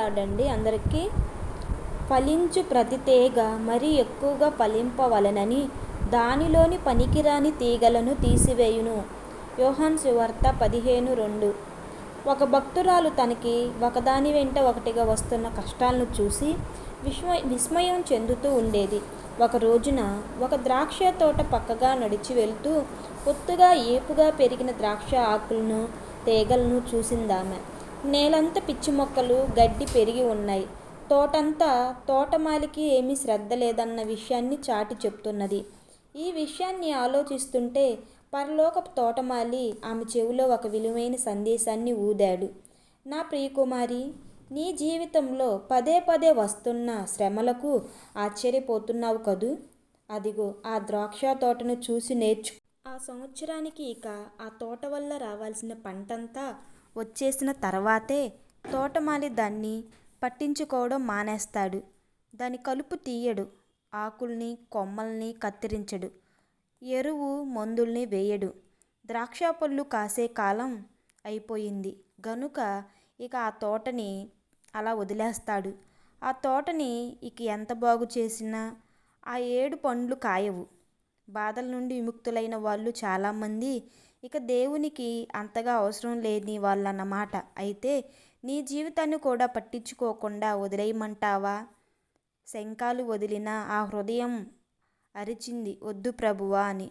ప్రైజ్లాడండి అందరికీ ఫలించు ప్రతి తీగ మరీ ఎక్కువగా ఫలింపవలనని దానిలోని పనికిరాని తీగలను తీసివేయును. యోహాన్ సువార్త పదిహేను రెండు. ఒక భక్తురాలు తనకి ఒకదాని వెంట ఒకటిగా వస్తున్న కష్టాలను చూసి విస్మ విస్మయం చెందుతూ ఉండేది. ఒక రోజున ఒక ద్రాక్ష తోట పక్కగా నడిచి వెళ్తూ పొత్తుగా ఏపుగా పెరిగిన ద్రాక్ష ఆకులను తీగలను చూసిందామె. నేలంతా పిచ్చి మొక్కలు గడ్డి పెరిగి ఉన్నాయి. తోటంతా తోటమాలికి ఏమీ శ్రద్ధ లేదన్న విషయాన్ని చాటి చెప్తున్నది. ఈ విషయాన్ని ఆలోచిస్తుంటే పరలోకపు తోటమాలి ఆమె చెవిలో ఒక విలువైన సందేశాన్ని ఊదాడు. నా ప్రియకుమారి నీ జీవితంలో పదే పదే వస్తున్న శ్రమలకు ఆశ్చర్యపోతున్నావు కదూ? అదిగో ఆ ద్రాక్ష తోటను చూసి నేర్చు ఆ సంవత్సరానికి ఇక ఆ తోట వల్ల రావాల్సిన పంటంతా వచ్చేసిన తర్వాతే తోటమాలి దాన్ని పట్టించుకోవడం మానేస్తాడు. దాని కలుపు తీయడు. ఆకుల్ని కొమ్మల్ని కత్తిరించడు. ఎరువు మందుల్ని వేయడు. ద్రాక్ష పళ్ళు కాసే కాలం అయిపోయింది. గనుక ఇక ఆ తోటని అలా వదిలేస్తాడు. ఆ తోటని ఇక ఎంత బాగు చేసినా ఆ ఏడు పండ్లు కాయవు. బాధల నుండి విముక్తులైన వాళ్ళు చాలామంది ఇక దేవునికి అంతగా అవసరం లేని వాళ్ళన్నమాట. అయితే నీ జీవితాన్ని కూడా పట్టించుకోకుండా వదిలేయమంటావా? శంఖాలు వదిలిన ఆ హృదయం అరిచింది. వద్దు ప్రభువా అని.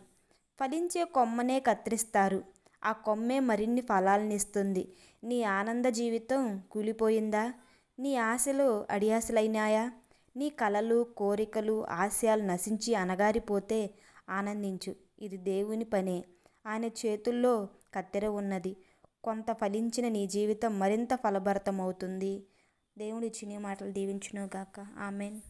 ఫలించే కొమ్మనే కత్తిరిస్తారు. ఆ కొమ్మే మరిన్ని ఫలాలనిస్తుంది. నీ ఆనంద జీవితం కూలిపోయిందా? నీ ఆశలు అడియాసలైనాయా? నీ కలలు కోరికలు ఆశయాలు నశించి అనగారిపోతే ఆనందించు. ఇది దేవుని పనే. ఆయన చేతుల్లో కత్తెర ఉన్నది. కొంత ఫలించిన నీ జీవితం మరింత ఫలభరితమవుతుంది. దేవుడి చిని మాటలు దీవించునుగాక. ఆమెన్.